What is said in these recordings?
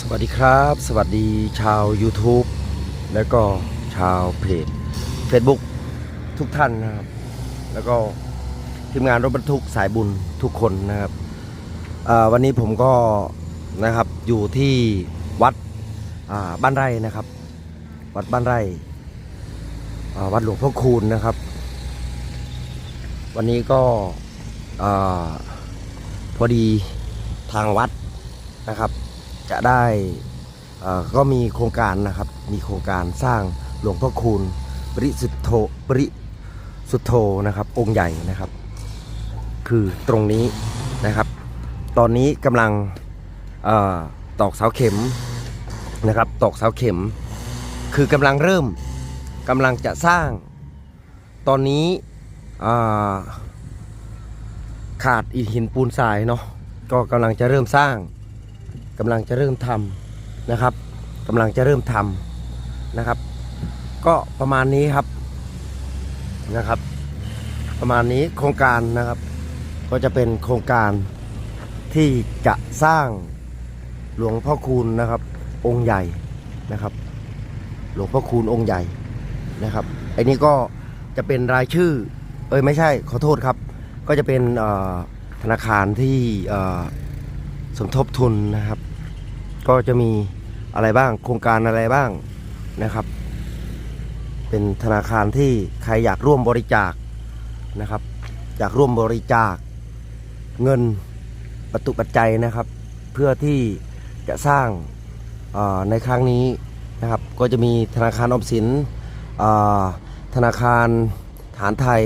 สวัสดีครับ สวัสดีชาว YouTube แล้วก็ชาวเพจ Facebook ทุกท่านนะครับ แล้วก็ทีมงานรถบรรทุกสายบุญทุกคนนะครับวันนี้ผมก็นะครับอยู่ที่วัดบ้านไร่นะครับ วัดบ้านไร่วัดหลวงพ่อคูณนะครับ วันนี้ก็อพอดีทางวัดนะครับ จะได้ก็มีโครงการนะครับ มีโครงการสร้างหลวงพ่อคูณปริสุทธโธปริสุทธโธนะครับ องค์ใหญ่นะครับ คือตรงนี้นะครับ ตอนนี้กำลังอตอกเสาเข็มนะครับตอกเสาเข็ม คือกำลังเริ่มกำลังจะสร้าง ตอนนี้ขาดอิฐหินปูนทรายเนาะก็กำลังจะเริ่มสร้าง กำลังจะเริ่มทำนะครับกำลังจะเริ่มทำนะครับ ก็ประมาณนี้ครับนะครับ ประมาณนี้โครงการนะครับ ก็จะเป็นโครงการที่จะสร้างหลวงพ่อคูณนะครับ องค์ใหญ่นะครับ หลวงพ่อคูณองค์ใหญ่นะครับไอ้นี้ก็จะเป็นรายชื่อ เอ้ยไม่ใช่ขอโทษครับ ก็จะเป็นธนาคารที่สมทบทุนนะครับ ก็จะมีอะไรบ้างโครงการอะไรบ้างนะครับ เป็นธนาคารที่ใครอยากร่วมบริจาคนะครับ อยากร่วมบริจาคเงินปัจจุปัจจัยนะครับ เพื่อที่จะสร้างในครั้งนี้นะครับ ก็จะมีธนาคารออมสินธนาคารฐานไทย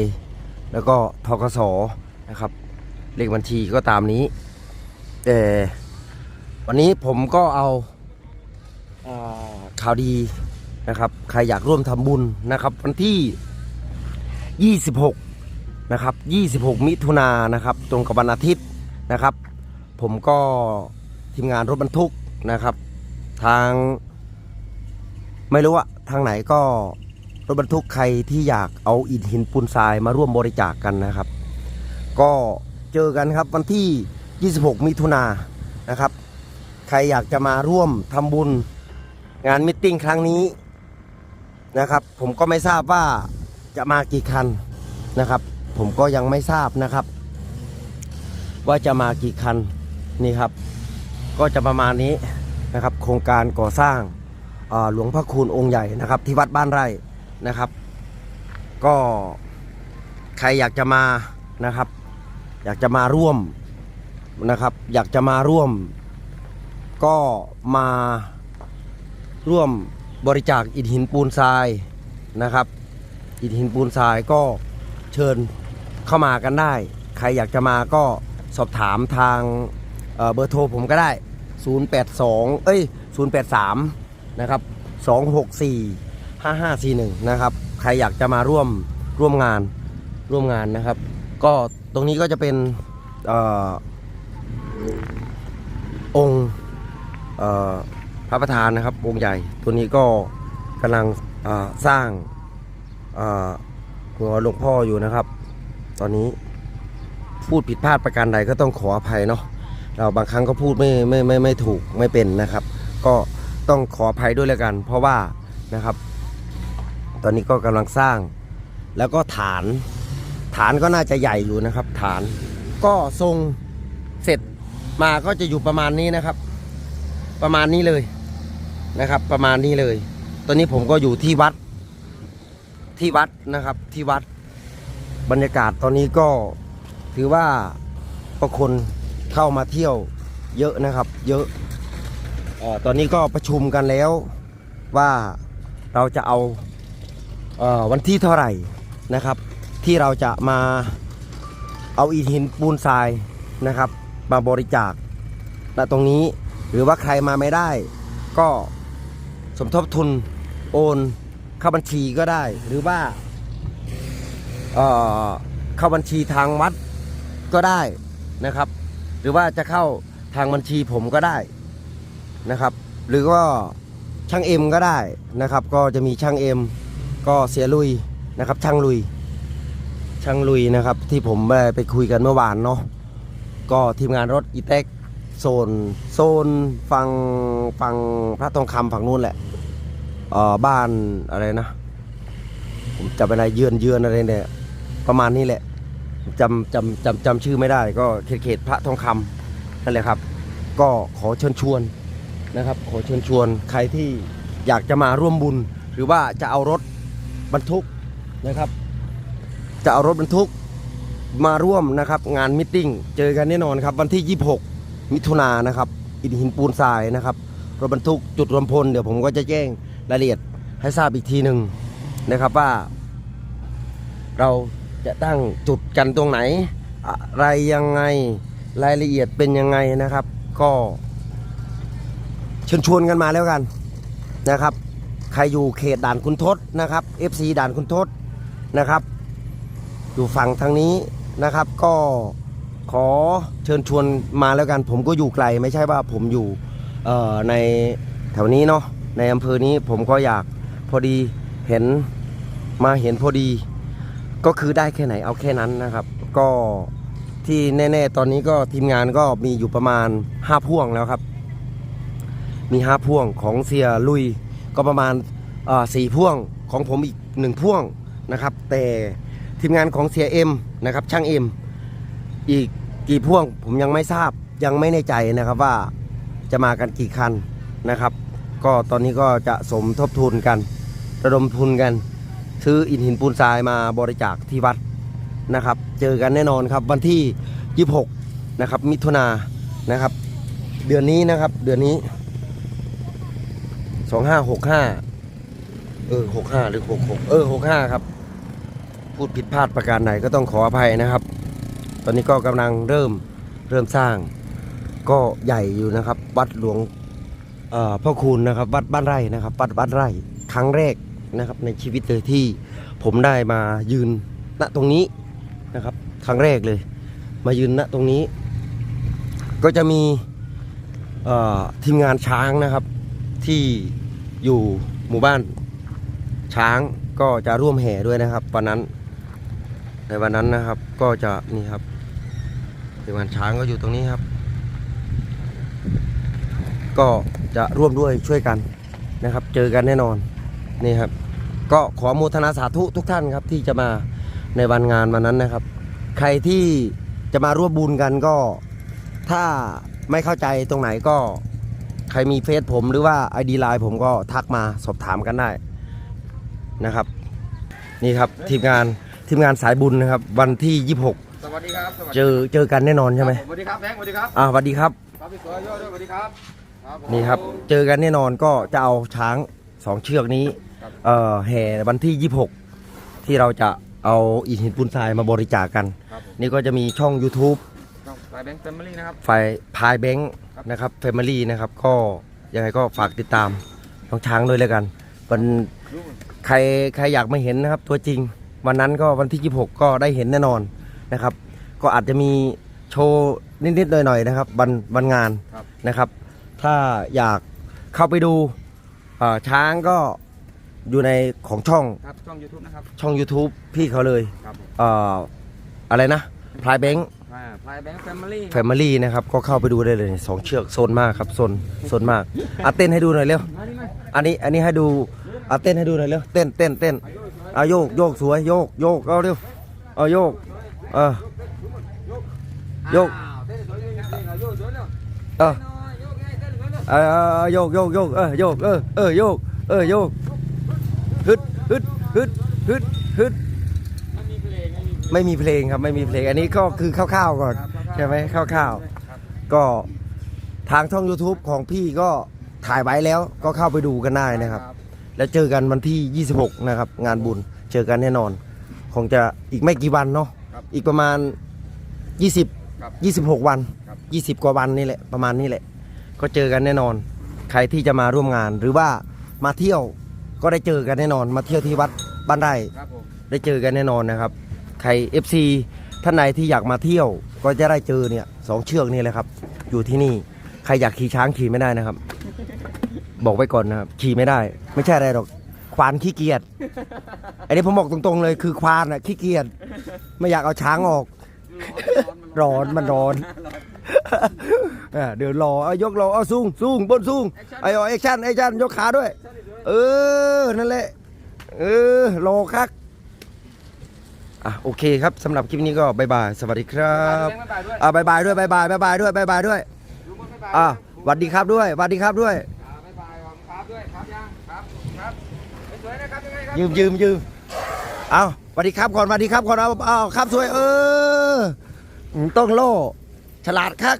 แล้วก็ทกสนะครับเลขบัญชีก็ตามนี้แต่ วันนี้ผมก็เอาข่าวดีนะครับ ใครอยากร่วมทำบุญนะครับ วันที่ 26 นะครับ 26 มิถุนายนนะครับ ตรงกับวันอาทิตย์นะครับ ผมก็ทีมงานรถบรรทุกนะครับ ทาง ไม่รู้ว่าทางไหนก็รถบรรทุกใครที่อยากเอาอิฐหินปูนทรายมาร่วมบริจาคกกันนะครับ ก็เจอกันครับวันที่ 26 มิถุนายนนะครับ ใครอยากจะมาร่วมทำบุญงานมิทติ้งครั้งนี้นะครับ ผมก็ไม่ทราบว่าจะมากี่คันนะครับ ผมก็ยังไม่ทราบนะครับ ว่าจะมากี่คันนี่ครับ ก็จะประมาณนี้นะครับ โครงการก่อสร้างหลวงพ่อคูณองค์ใหญ่นะครับ ที่วัดบ้านไร่นะครับ ก็ใครอยากจะมานะครับ อยากจะมาร่วมนะครับ อยากจะมาร่วม ก็มาร่วมบริจาคอิฐหินปูนทรายนะครับ อิฐหินปูนทรายก็เชิญเข้ามากันได้ ใครอยากจะมาก็สอบถามทางเเบอร์โทรผมก็ได้ 082 เอ้ย 083 นะครับ 264 5541 นะครับ ใครอยากจะมาร่วมร่วมงานร่วมงานนะครับ ก็ตรงนี้ก็จะเป็นออองค์ พระประธานนะครับองค์ใหญ่ ตัวนี้ก็กำลังสร้างหัวหลวงพ่ออยู่นะครับ ตอนนี้พูดผิดพลาดประการใดก็ต้องขออภัยเนาะเราบางครั้งก็พูดไม่ไม่ไม่ไม่ถูกไม่เป็นนะครับ ก็ต้องขออภัยด้วยแล้วกัน เพราะว่านะครับ ตอนนี้ก็กำลังสร้าง แล้วก็ฐาน ฐานก็น่าจะใหญ่อยู่นะครับ ฐานก็ทรงเสร็จมาก็จะอยู่ประมาณนี้นะครับ ประมาณนี้เลยนะครับ ประมาณนี้เลย ตอนนี้ผมก็อยู่ที่วัด ที่วัดนะครับ ที่วัด บรรยากาศตอนนี้ก็ถือว่าประคนเข้ามาเที่ยวเยอะนะครับ เยอะอตอนนี้ก็ประชุมกันแล้วว่าเราจะเอาเออวันที่เท่าไหร่นะครับ ที่เราจะมาเอาอิฐหินปูนทรายนะครับ มาบริจาคณตรงนี้ หรือว่าใครมาไม่ได้ ก็สมทบทุนโอนเข้าบัญชีก็ได้ หรือว่าเอ่อเข้าบัญชีทางวัดก็ได้นะครับ หรือว่าจะเข้าทางบัญชีผมก็ได้นะครับ หรือว่าช่างเอ็มก็ได้นะครับ ก็จะมีช่างเอ็มก็เสียลุยนะครับ ช่างลุย ช่างลุยนะครับ ที่ผมได้ไปคุยกันเมื่อวานเนาะก็ทีมงานรถอีเต็ก โซนโซนฝั่งฝั่งพระทองคำฝั่งนู้นแหละเออบ้านอะไรนะ ผมจำไม่ได้เยือนเยือนอะไรเนี่ยประมาณนี้แหละจำจำจำจำชื่อไม่ได้ ก็เขตเขตพระทองคำนั่นแหละครับ ก็ขอเชิญชวนนะครับ ขอเชิญชวนใครที่อยากจะมาร่วมบุญ หรือว่าจะเอารถบรรทุกนะครับ จะเอารถบรรทุกมาร่วมนะครับ งานมิทติ้งเจอกันแน่นอนครับ วันที่ 26 มิถุนานะครับอิฐหินปูนทรายนะครับรถบรรทุกจุดรวมพลเดี๋ยวผมก็จะแจ้งรายละเอียดให้ทราบอีกทีหนึ่งนะครับว่า เราจะตั้งจุดกันตรงไหน อะไรยังไงรายละเอียดเป็นยังไงนะครับ ก็เชิญชวนกันมาแล้วกันนะครับ ใครอยู่เขตด่านคุณทศนะครับ FC ด่านคุณทศนะครับ อยู่ฝั่งทางนี้นะครับก็ ขอเชิญชวนมาแล้วกัน ผมก็อยู่ไกลไม่ใช่ว่าผมอยู่ในแถวนี้เนาะในอำเภอนี้ผมก็อยากพอดีเห็นมาเห็นพอดี ก็คือได้แค่ไหนเอาแค่นั้นนะครับ ก็ที่แน่ ๆ ตอนนี้ก็ทีมงานก็มีอยู่ประมาณ 5 พ่วงแล้วครับ มี 5 พ่วงของเสียลุยก็ประมาณสี่พ่วงของผมอีกหนึ่งพ่วงนะครับ แต่ทีมงานของเสียเอ็มนะครับช่างเอ็มอีก กี่พ่วงผมยังไม่ทราบยังไม่แน่ใจนะครับว่าจะมากันกี่คันนะครับ ก็ตอนนี้ก็จะสมทบทุนกัน ระดมทุนกัน ซื้ออิฐหินปูนทรายมาบริจาคที่วัดนะครับ เจอกันแน่นอนครับวันที่ 26 นะครับ มิถุนานนะครับ เดือนนี้นะครับเดือนนี้ 2565 เออ 65 หรือ 66 เออ 65 ครับ พูดผิดพลาดประการไหนก็ต้องขออภัยนะครับ ตอนนี้ก็กำลังเริ่มเริ่มสร้าง ก็ใหญ่อยู่นะครับ วัดหลวงพ่อคูณนะครับ วัดบ้านไร่นะครับ วัดบ้านไร่ครั้งแรกนะครับ ในชีวิตเลยที่ผมได้มายืนณตรงนี้นะครับ ครั้งแรกเลย มายืนณตรงนี้ ก็จะมีทีมงานช้างนะครับ ที่อยู่หมู่บ้านช้างก็จะร่วมแห่ด้วยนะครับ วันนั้นในวันนั้นนะครับก็จะนี่ครับ ทีมงานช้างก็อยู่ตรงนี้ครับ ก็จะร่วมด้วยช่วยกันนะครับ เจอกันแน่นอนนี่ครับ ก็ขอโมทนาสาธุทุกท่านครับที่จะมาในวันงานวันนั้นนะครับ ใครที่จะมาร่วมบุญกันก็ถ้าไม่เข้าใจตรงไหนก็ใครมีเฟซผมหรือว่า ID ไลน์ผมก็ทักมาสอบถามกันได้นะครับ นี่ครับทีมงานทีมงานสายบุญนะครับ วันที่ 26 สวัสดีครับสวัสดีเจอเจอกันแน่นอนใช่ไหมครับผสวัสดีครับแบงค์สวัสดีครับอ่าสวัสดีครับครับพี่สวยด้วยสวัสดีครับครับผมนี่ครับเจอกันแน่นอนก็จะเอาช้างสองเชือกนี้ครับเอ่อแห่วันที่ 26 ที่เราจะเอาอิฐหินปูนทรายมาบริจาคกันครับผมนี่ก็จะมีช่อง YouTube ต้องไปแบงค์แฟมิลี่นะครับฝ่ายพายแบงค์ครับนะครับเฟมิลี่นะครับก็ยังไงก็ฝากติดตามน้องช้างด้วยแล้วกันวันรู้ใครใครอยากมาเห็นนะครับตัวจริง วันนั้นก็วันที่ 26 ก็ได้เห็นแน่นอน นะครับ ก็อาจจะมีโชว์นิดๆหน่อยๆนะครับวันวันงานครับ นะครับ ถ้าอยากเข้าไปดูเอ่อช้างก็อยู่ในของช่องครับช่อง YouTube นะครับช่อง YouTube พี่เขาเลยครับผมเอ่ออะไรนะพลายแบงค์ อ่าพายแบงค์แฟมิลี่ แฟมิลี่นะครับก็เข้าไปดูได้เลยสองเชือกโซนมากครับโซนโซนมากอะเต้นให้ดูหน่อยเร็วมาดิมาอันนี้อันนี้ให้ดูอะเต้นให้ดูหน่อยเร็วเต้นเต้นเต้นเอาโยกโยกสวยโยกโยกเอาเร็วเอาโยก เออ โยกอ้าวเต้นสวยๆนะเต้นโยกสวยๆเร็วเออหน่อยโยกไงเต้นสวยๆเร็วเออเออโยกโยกโยกเออโยกเออเออโยกเออโยกฮึดฮึดฮึดฮึดฮึดไม่มีเพลงไม่มีเพลงไม่มีเพลงครับไม่มีเพลงอันนี้ก็คือคร่าวๆก่อนครับใช่ไหมคร่าวครับๆก็ทางช่อง YouTube ของพี่ก็ถ่ายไว้แล้วก็เข้าไปดูกันได้นะครับ แล้วเจอกันวันที่ 26 นะครับ งานบุญเจอกันแน่นอน คงจะอีกไม่กี่วันเนาะครับ อีกประมาณ 20 ครับ26 วัน ครับ 20 กว่าวันนี่แหละประมาณนี้แหละ ก็เจอกันแน่นอน ใครที่จะมาร่วมงาน หรือว่ามาเที่ยวก็ได้เจอกันแน่นอน มาเที่ยวที่วัดบ้านไร่ ครับผมได้เจอกันแน่นอนนะครับ ใคร FC ท่านไหนที่อยากมาเที่ยวก็จะได้เจอเนี่ยสองเชือกนี่แหละครับ อยู่ที่นี่ ใครอยากขี่ช้างขี่ไม่ได้นะครับ บอกไว้ก่อนนะครับ ขี่ไม่ได้ ไม่ใช่อะไรหรอก ควานขี้เกียจ อันนี้ผมบอกตรงๆเลยคือควานอะขี้เกียจ ไม่อยากเอาช้างออก ร้อนมันร้อนอะเดี๋ยวรอเอายกรอเอาสูงสูงบนสูงไอ้เอาแอคชั่นแอคชั่นยกขาด้วย เออ นั่นแหละ เออ รอคักอะโอเคครับสำหรับคลิปนี้ก็บายบาย สวัสดีครับแบงค์บ๊ายบายด้วยอะบายบายด้วยบายบายบายบายด้วยบายบายด้วยลุงพลบ๊ายบายอะสวัสดีครับด้วยสวัสดีครับด้วยอ่าบ๊ายบายขอบคุณครับด้วยครับยังครับครับสว ยืมยืมยืมเอาสวัสดีครับก่อนสวัสดีครับก่อนเอาเอาครับสวยเออต้องโล่ฉลาดครับ